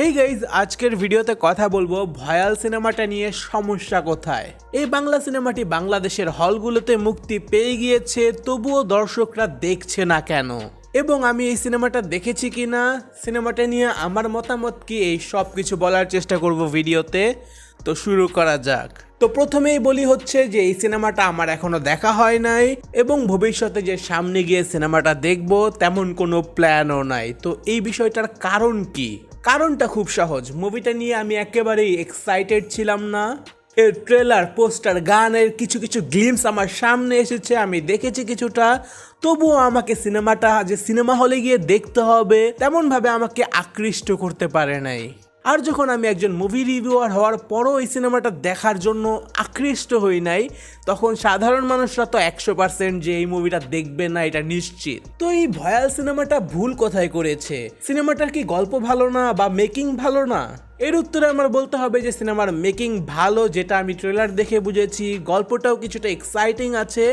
Hey guys আজকের ভিডিওতে কথা বলব ভয়াল সিনেমাটা নিয়ে সমস্যা কোথায়? এই বাংলা সিনেমাটি বাংলাদেশের হলগুলোতে মুক্তি পেয়ে গিয়েছে, তবুও দর্শকরা দেখছে না কেন? এবং আমি এই সিনেমাটা দেখেছি কি না সিনেমাটা নিয়ে আমার মতামত কি, এই সব কিছু বলার চেষ্টা করব ভিডিওতে। তো শুরু করা যাক। তো প্রথমেই বলি হচ্ছে যে, এই সিনেমাটা আমার এখনও দেখা হয় নাই, এবং ভবিষ্যতে যে সামনে গিয়ে সিনেমাটা দেখব, তেমন কোনো প্ল্যানও নাই। তো এই বিষয়টার কারণ কি? কারণটা খুব সহজ। মুভিটা নিয়ে আমি একেবারেই এক্সাইটেড ছিলাম না। এর ট্রেলার পোস্টার গানের কিছু কিছু গ্লিমস আমার সামনে এসেছে, আমি দেখেছি কিছুটা। তবুও আমাকে সিনেমাটা যে সিনেমা হলে গিয়ে দেখতে হবে, তেমনভাবে আমাকে আকৃষ্ট করতে পারে নাই। আর যখন আমি একজন মুভি রিভিউয়ার হওয়ার পরও এই সিনেমাটা দেখার জন্য আকৃষ্ট হই নাই, তখন সাধারণ মানুষরা তো একশো পার্সেন্ট যে এই মুভিটা দেখবে না, এটা নিশ্চিত। তো এই ভয়াল সিনেমাটা ভুল কোথায় করেছে? সিনেমাটার কি গল্প ভালো না বা মেকিং ভালো না? এর উত্তরে আমার বলতে হবে যে সিনেমার মেকিং ভালো, যেটা আমি ট্রেলার দেখে বুঝেছি, গল্পটাও কিছুটা এক্সাইটিং আছে,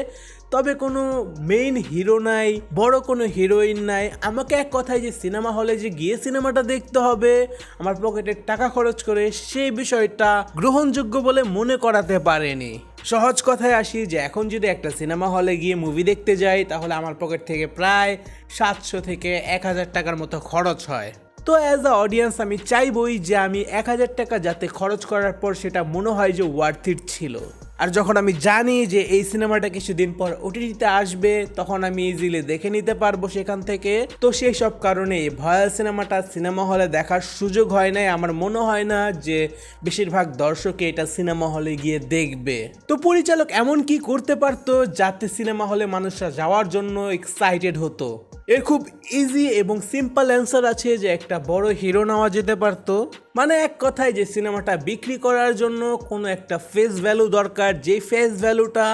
তবে কোনো মেইন হিরো নাই, বড় কোনো হিরোইন নাই। আমাকে এক কথায় যে সিনেমা হলে যে গিয়ে সিনেমাটা দেখতে হবে, আমার পকেটের টাকা খরচ করে সেই বিষয়টা গ্রহণযোগ্য বলে মনে করাতে পারেনি। সহজ কথায় আসি যে এখন যদি একটা সিনেমা হলে গিয়ে মুভি দেখতে যাই, তাহলে আমার পকেট থেকে প্রায় সাতশো থেকে এক হাজার টাকার মতো খরচ হয়। তো অ্যাজ আ অডিয়েন্স আমি চাইবই যে আমি এক হাজার টাকা যাতে খরচ করার পর সেটা মনে হয় যে ওয়ার্থ ইট ছিল। আর যখন আমি জানি যে এই সিনেমাটা কিছুদিন পর ওটিটিতে আসবে, তখন আমি ইজিলি দেখে নিতে পারব সেখান থেকে। তো সেই সব কারণে ভয়াল সিনেমাটা সিনেমা হলে দেখার সুযোগ হয় নাই। আমার মনে হয় না যে বেশিরভাগ দর্শকে এটা সিনেমা হলে গিয়ে দেখবে। তো পরিচালক এমন কি করতে পারতো যাতে সিনেমা হলে মানুষরা যাওয়ার জন্য এক্সাইটেড হতো? এর খুব ইজি এবং সিম্পল অ্যান্সার আছে যে একটা বড় হিরো নেওয়া যেতে পারতো। মানে এক কথায় যে সিনেমাটা বিক্রি করার জন্য কোনো একটা ফেস ভ্যালু দরকার যে ফেস ভ্যালুটা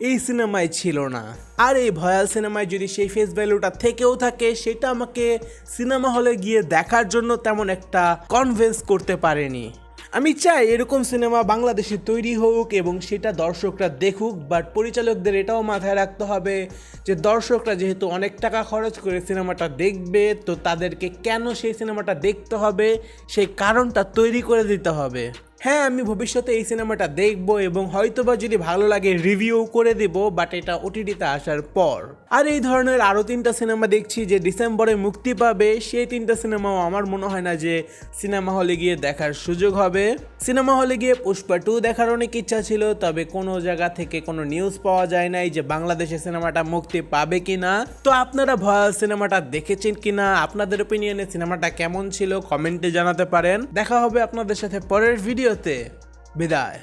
এই সিনেমায় ছিল না। আর এই ভয়াল সিনেমায় যদি সেই ফেস ভ্যালুটা থেকেও থাকে, সেটা আমাকে সিনেমা হলে গিয়ে দেখার জন্য তেমন একটা কনভিন্স করতে পারেনি। আমি চাই এরকম সিনেমা বাংলাদেশে তৈরি হোক এবং সেটা দর্শকরা দেখুক বাট পরিচালকদের এটাও মাথায় রাখতে হবে যে দর্শকরা যেহেতু অনেক টাকা খরচ করে সিনেমাটা দেখবে, তো তাদেরকে কেন সেই সিনেমাটা দেখতে হবে, সেই কারণটা তৈরি করে দিতে হবে। হ্যাঁ আমি ভবিষ্যতে এই সিনেমাটা দেখব এবং হয়তোবা যদি ভালো লাগে রিভিউ করে দেব বাট এটা ওটিটিতে আসার পর। আর এই ধরনের আরও তিনটা সিনেমা দেখছি যে ডিসেম্বরে মুক্তি পাবে, সেই তিনটা সিনেমাও আমার মনে হয় না যে সিনেমা হলে গিয়ে দেখার সুযোগ হবে। সিনেমা হলে গিয়ে পুষ্পা টু দেখার অনেক ইচ্ছা ছিল, তবে কোনো জায়গা থেকে কোনো নিউজ পাওয়া যায় নাই যে বাংলাদেশে সিনেমাটা মুক্তি পাবে কিনা। তো আপনারা ভয়াল সিনেমাটা দেখেছেন কিনা? আপনাদের ওপিনিয়নে সিনেমাটা কেমন ছিল? কমেন্টে জানাতে পারেন। দেখা হবে আপনাদের সাথে পরের ভিডিওতে বিদায়